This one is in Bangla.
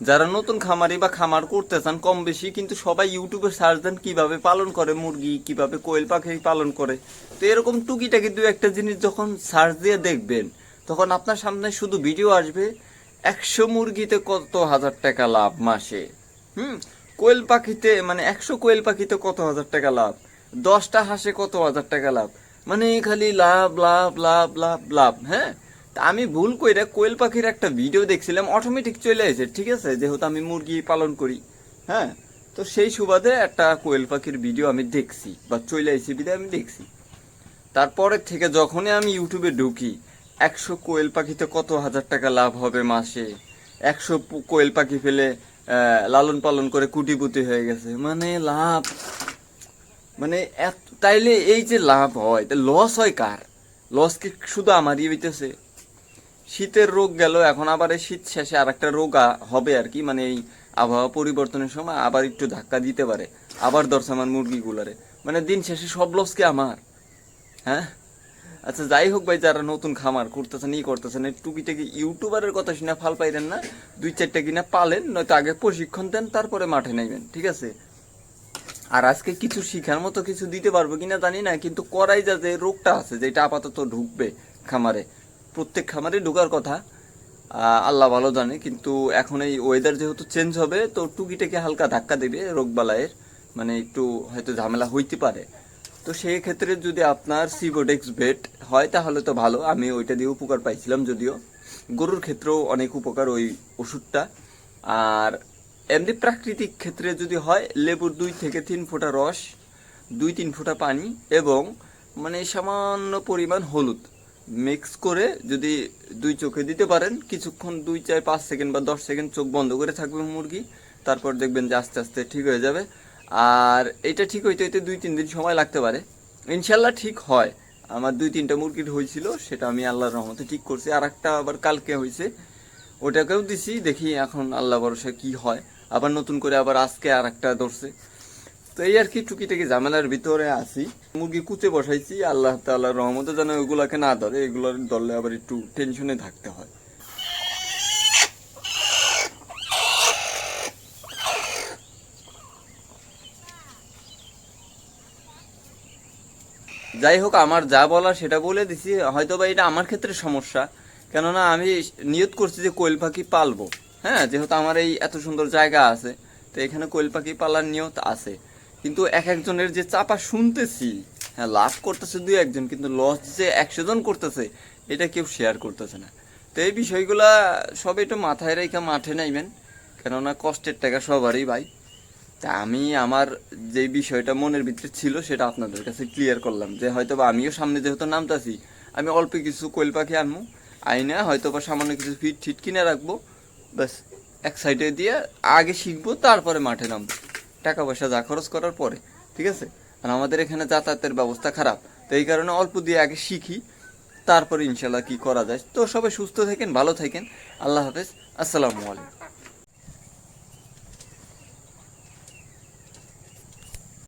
যারা নতুন খামারি বা খামার করতে চান, কম বেশি কিন্তু সবাই ইউটিউবে সার্চ দেন কীভাবে পালন করে, মুরগি কীভাবে কোয়েল পাখি পালন করে। তো এরকম টুকিটাকি দু একটা জিনিস যখন সার্চ দিয়ে দেখবেন, তখন আপনার সামনে শুধু ভিডিও আসবে, একশো মুরগিতে কত হাজার টাকা লাভ মাসে? হুম? কোয়েল পাখিতে মানে একশো কোয়েল পাখিতে কত হাজার টাকা লাভ? দশটা হাঁসে কত হাজার টাকা লাভ? মানে খালি লাভ লাভ লাভ লাভ লাভ হ্যাঁ? তা আমি ভুল কইরা কোয়েল পাখির একটা ভিডিও দেখছিলাম অটোমেটিক চলে আসে, ঠিক আছে? যেহেতু আমি মুরগি পালন করি হ্যাঁ? তো সেই সুবাদে একটা কোয়েল পাখির ভিডিও আমি দেখছি, বা চলে আসি বিধায় আমি দেখছি। তারপরের থেকে যখনই আমি ইউটিউবে ঢুকি, একশো কোয়েল পাখিতে কত হাজার টাকা লাভ হবে মাসে? একশো কোয়েল পাখি ফেলে লালন পালন করে কুটিপুটি হয়ে গেছে। মানে লাভ মানে তাইলে এই যে লাভ হয় লস হয় কার? লস কি শুধু আমারই হইতেছে? শীতের রোগ গেল, এখন আবার এই শীত শেষে আর একটা রোগ হবে আর কি মানে এই আবহাওয়া পরিবর্তনের সময় আবার একটু ধাক্কা দিতে পারে, আবার দর্শে আমার মুরগিগুলারে। মানে দিন শেষে সব লস কি আমার? হ্যাঁ? আচ্ছা যাই হোক ভাই, যারা নতুন খামার করতেছেন, ই করতেছেন এই টুকিটাকি ইউটিউবারের কথা শুনে ফাল পাইলেন না, দুই চারটা কিনা পালেন, নয়তো আগে প্রশিক্ষণ দেন, তারপরে মাঠে নেবেন ঠিক আছে? আর আজকে কিছু শিখার মতো কিছু দিতে পারব কিনা জানি না, কিন্তু করাই যা যে রোগটা আছে, যেটা আপাতত ঢুকবে খামারে প্রত্যেক খামারে ঢুকার কথা। আল্লাহ ভালো জানে, কিন্তু এখন এই ওয়েদার যেহেতু চেঞ্জ হবে, তো টুকিটাকে হালকা ধাক্কা দেবে রোগ বালায়ের মানে একটু হয়তো ঝামেলা হইতে পারে। তো সেই ক্ষেত্রে যদি আপনার সিবোডেক্স ভেট হয়, তাহলে তো ভালো। আমি ওইটা দিয়ে উপকার পাইছিলাম যদিও। গরুর ক্ষেত্রেও অনেক উপকার ওই ওষুধটা। আর এমনি প্রাকৃতিক ক্ষেত্রে যদি হয়, লেবুর দুই থেকে তিন ফোঁটা রস, দুই তিন ফোঁটা পানি এবং মানে সামান্য পরিমাণ হলুদ। মিক্স করে যদি দুই চোখে দিতে পারেন, কিছুক্ষণ দুই চার পাঁচ সেকেন্ড বা দশ সেকেন্ড চোখ বন্ধ করে থাকবে মুরগি, তারপর দেখবেন যে আস্তে আস্তে ঠিক হয়ে যাবে। আর এটা ঠিক হইতে হইতে দুই তিন দিন সময় লাগতে পারে। ইনশাল্লাহ ঠিক হয়। আমার দুই তিনটা মুরগির হয়েছিল সেটা আমি আল্লাহর রহমতে ঠিক করছি। আর একটা আবার কালকে হয়েছে ওটাকেও দিছি, দেখি এখন আল্লাহ ভরসা কি হয়। আবার নতুন করে আবার আজকে আর একটা ধরছে। তো এই আর কি টুকিটাকি ঝামেলার ভিতরে আছি। মুরগি কুচে বসাইছি, আল্লাহ তাল্লাহর রহমতে যেন ওগুলাকে না ধরে, এগুলোর ধরলে আবার একটু টেনশনে থাকতে হয়। যাই হোক, আমার যা বলার সেটা বলে দিছি। হয়তো বা এটা আমার ক্ষেত্রে সমস্যা, কেননা আমি নিয়ত করছি যে কোয়েল পাখি পালবো। হ্যাঁ যেহেতু আমার এই এত সুন্দর জায়গা আছে, তো এখানে কোয়েল পাখি পালার নিয়ত আছে। কিন্তু এক একজনের যে চাপা শুনতেছি হ্যাঁ লাভ করতেছে দুই একজন, কিন্তু লস যে একশো জন করতেছে, এটা কেউ শেয়ার করতেছে না। তো এই বিষয়গুলা সব একটু মাথায় রেখে মাঠে নাইবেন, কেননা কষ্টের টাকা সবারই ভাই। তা আমি আমার যে বিষয়টা মনের ভিতরে ছিল, সেটা আপনাদের কাছে ক্লিয়ার করলাম যে হয়তো বা আমিও সামনে যেহেতু নামতাছি, আমি অল্প কিছু কোয়েল পাখি আনব, আইনা হয়তো বা সামান্য কিছু ফিট ঠিট কিনে রাখব, ব্যাস, এক সাইডে দিয়ে আগে শিখব, তারপরে মাঠে নামবো। টাকা পয়সা যা খরচ করার পরে, ঠিক আছে? আর আমাদের এখানে যাতায়াতের ব্যবস্থা খারাপ। তো এই কারণে অল্প দিয়ে আগে শিখি, তারপরে ইনশাল্লাহ কি করা যায়। তো সবাই সুস্থ থাকেন, ভালো থাকেন। আল্লাহ হাফেজ। আসসালামু আলাইকুম।